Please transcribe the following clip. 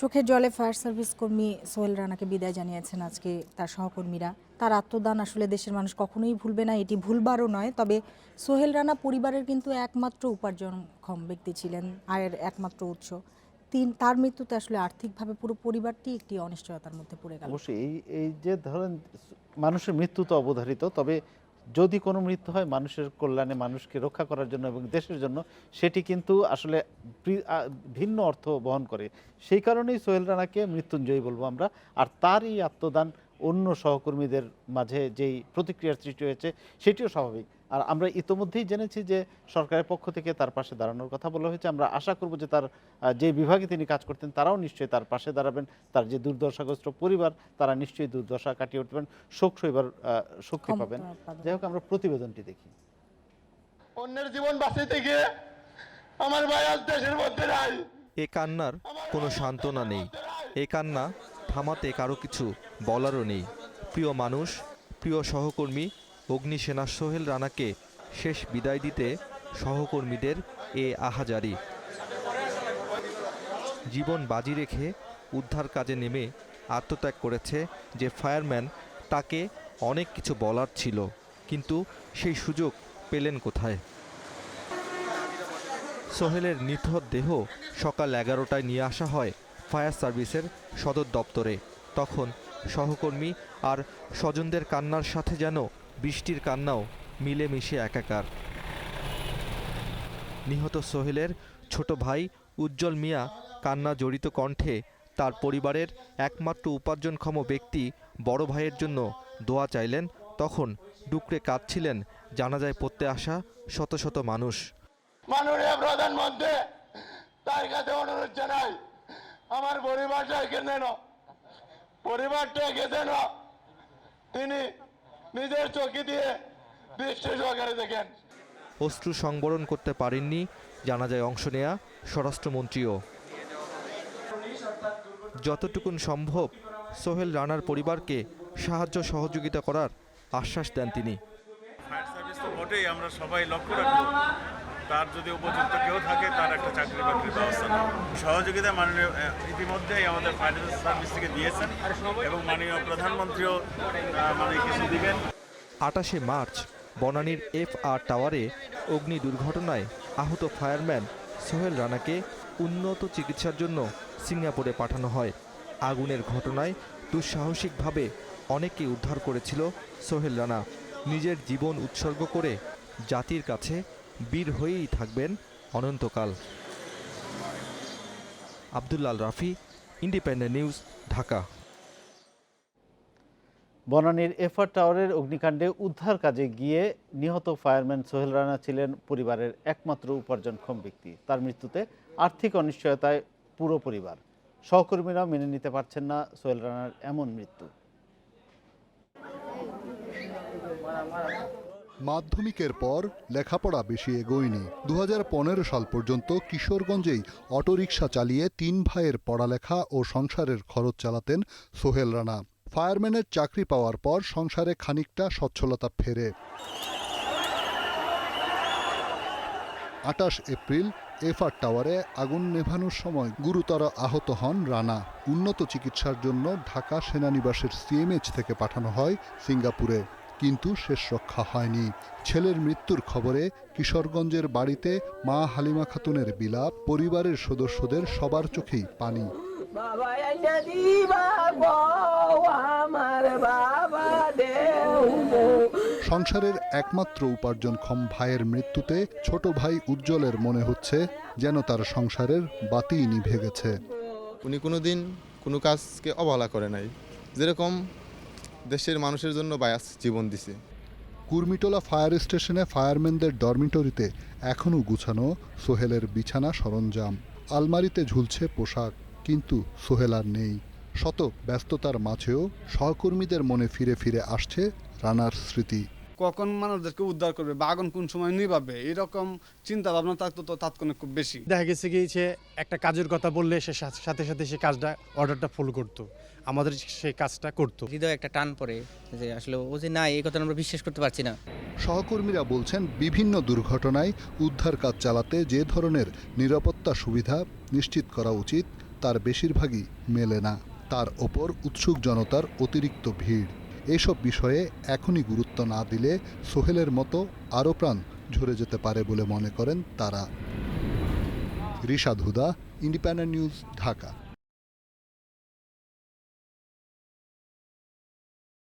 চোখের জলে fire service কর্মী সোহেল রানাকে বিদায় জানিয়েছেন আজকে তার সহকর্মীরা। তার আত্মদান আসলে দেশের মানুষ কখনোই ভুলবে না, এটি ভুলবারও নয়। তবে সোহেল রানা পরিবারের কিন্তু একমাত্র উপার্জনক্ষম ব্যক্তি ছিলেন, আয়ের একমাত্র উৎস। তিন, তার মৃত্যুতে আসলে আর্থিকভাবে পুরো পরিবারটি একটি অনিশ্চয়তার মধ্যে পড়ে গেল। অবশ্যই, এই এই যে ধরেন, মানুষের মৃত্যু তো অবধারিত, তবে যদি কোনো মৃত্যু হয়, মানুষের কল্যাণে মানুষকে রক্ষা করার জন্য এবং দেশের জন্য, সেটি কিন্তু আসলে ভিন্ন অর্থ বহন করে। সেই কারণেই সোহেল রানাকে মৃত্যুঞ্জয়ী বলব আমরা। আর তারই আত্মদান অন্য সহকর্মীদের মাঝে যেই প্রতিক্রিয়ার সৃষ্টি হয়েছে, সেটিও স্বাভাবিক। আর আমরা ইতোমধ্যেই জেনেছি যে সরকারের পক্ষ থেকে তার পাশে দাঁড়ানোর কথা বলা হয়েছে। আমরা আশা করব যে তার যে বিভাগে তিনি কাজ করতেন তারাও নিশ্চয়ই তার পাশে দাঁড়াবেন। তার যে দুর্দশাগ্রস্ত পরিবার তারা নিশ্চয়ই দুর্দশা কাটিয়ে উঠবেন শোক সইবার আহ, শক্তি পাবেন। পাবেন। যাই হোক আমরা প্রতিবেদনটি দেখি। অন্যের জীবন বাঁচাইতে গিয়ে আমার ভাই আজ দেশের মধ্যে নাই। এ কান্নার কোনো সান্ত্বনা নেই। এ কান্না থামাতে কারও কিছু বলারও নেই। প্রিয় মানুষ প্রিয় সহকর্মী অগ্নিসেনা সোহেল রানাকে শেষ বিদায় দিতে সহকর্মীদের এ আহাজারি। জীবন বাজি রেখে উদ্ধার কাজে নেমে আত্মত্যাগ করেছে যে ফায়ারম্যান, তাকে অনেক কিছু বলার ছিল, কিন্তু সেই সুযোগ পেলেন কোথায়? সোহেলের নিথর দেহ সকাল এগারোটায় নিয়ে আসা হয় ফায়ার সার্ভিসের সদর দপ্তরে। তখন সহকর্মী আর স্বজনদের কান্নার সাথে যেন বৃষ্টির কান্নাও মিলেমিশে একাকার। নিহত সোহেলের ছোট ভাই উজ্জ্বল মিয়া কান্না জড়িত কণ্ঠে তার পরিবারের একমাত্র উপার্জনক্ষম ব্যক্তি বড় ভাইয়ের জন্য দোয়া চাইলেন, তখন ডুকরে কাঁদছিলেন জানাজায় পড়তে আসা শত শত মানুষ। মাননীয় প্রধানমন্ত্রী, তার কাছে অনুরোধ জানাই, আমার পরিবারটা পরিবারটা তিনি নিজের চোখে দিয়ে দৃষ্টি সহকারে দেখেন। অশ্রু সংবরণ করতে পারেননি জানাজায় অংশ নেয়া স্বরাষ্ট্রমন্ত্রীও। যতটুকুন সম্ভব সোহেল রানার পরিবারকে সাহায্য সহযোগিতা করার আশ্বাস দেন তিনি। ফায়ার সার্ভিস তো বটেই আমরা সবাই লক্ষ্য রাখব। তার যদি উপযুক্ত কেউ থাকে, তার একটা চাকরি বাকরির ব্যবস্থা সহযোগিতা মাননীয় ইতিমধ্যেই আমাদের ফায়ার সার্ভিস থেকে দিয়েছেন এবং মাননীয় প্রধানমন্ত্রীও মানে কিছু দিবেন। আটাশে মার্চ, বনানীর এফ আর টাওয়ারে অগ্নি দুর্ঘটনায় আহত ফায়ারম্যান সোহেল রানাকে উন্নত চিকিৎসার জন্য সিঙ্গাপুরে পাঠানো হয়। আগুনের ঘটনায় দুঃসাহসিকভাবে অনেককে উদ্ধার করেছিল সোহেল রানা। নিজের জীবন উৎসর্গ করে জাতির কাছে বীর হয়েই থাকবেন অনন্তকাল। আবদুল্লাল রাফি, ইন্ডিপেন্ডেন্ট নিউজ, ঢাকা। বনানীর এফআর টাওয়ারের অগ্নিকাণ্ডে উদ্ধার কাজে গিয়ে নিহত ফায়ারম্যান সোহেল রানা ছিলেন পরিবারের একমাত্র উপার্জনক্ষম ব্যক্তি। তার মৃত্যুতে আর্থিক অনিশ্চয়তায় পুরো পরিবার। সহকর্মীরা মেনে নিতে পারছেন না সোহেল রানার এমন মৃত্যু। মাধ্যমিকের পর লেখাপড়া বেশি এগোয়নি। দু হাজার পনেরো সাল পর্যন্ত কিশোরগঞ্জেই অটোরিকশা চালিয়ে তিন ভাইয়ের পড়ালেখা ও সংসারের খরচ চালাতেন সোহেল রানা। ফায়ারম্যানের চাকরি পাওয়ার পর সংসারে খানিকটা সচ্ছলতা ফেরে। আটাশ এপ্রিল, এফআর টাওয়ারে আগুন নেভানোর সময় গুরুতর আহত হন রানা। উন্নত চিকিৎসার জন্য ঢাকা সেনানিবাসের সিএমএইচ থেকে পাঠানো হয় সিঙ্গাপুরে। কিন্তু শেষ রক্ষা হয়নি। ছেলের মৃত্যুর খবরে কিশোরগঞ্জের বাড়িতে মা হালিমা খাতুনের বিলাপ পরিবারের সদস্যদের সবার চোখেই পানি। বাবা আমার বাবা সংসারের একমাত্র উপার্জনক্ষম ভাইয়ের মৃত্যুতে ছোট ভাই উজ্জ্বলের মনে হচ্ছে যেন তার সংসারের বাতিই নিভে গেছে। উনি কোনোদিন কোনো কাজকে অবহেলা করে নাই। যেরকম দেশের মানুষের জন্য বায়াস জীবন দিছে। কুর্মিটোলা ফায়ার স্টেশনে ফায়ারম্যানদের ডরমিটরিতে এখনও গুছানো সোহেলের বিছানা সরঞ্জাম। আলমারিতে ঝুলছে পোশাক, কিন্তু সোহেল আর নেই। শত ব্যস্ততার মাঝেও সহকর্মীদের মনে ফিরে ফিরে আসছে রানার স্মৃতি। কখন মানুষদেরকে উদ্ধার করবে বা আগুন কোন সময় নিভাবে এরকম চিন্তা ভাবনা থাকতো তো তাৎক্ষণিক খুব বেশি। দেখা গেছে কি যে একটা কাজের কথা বললে সে সাথে সাথে সে কাজটা অর্ডারটা ফলো করতো আমাদের সেই কাজটা করতো। হৃদয়ে একটা টান পড়ে যে আসলে ও যে না এই কথা আমরা বিশ্বাস করতে পারছি না। সহকর্মীরা বলছেন বিভিন্ন দুর্ঘটনায় উদ্ধার কাজ চালাতে যে ধরনের নিরাপত্তা সুবিধা নিশ্চিত করা উচিত তার বেশিরভাগই মেলে না। তার ওপর উৎসুক জনতার অতিরিক্ত ভিড়। এসব বিষয়ে এখনই গুরুত্ব না দিলে সোহেলের মতো আরও প্রাণ ঝরে যেতে পারে বলে মনে করেন তারা। Rishad Huda, independent news, Dhaka.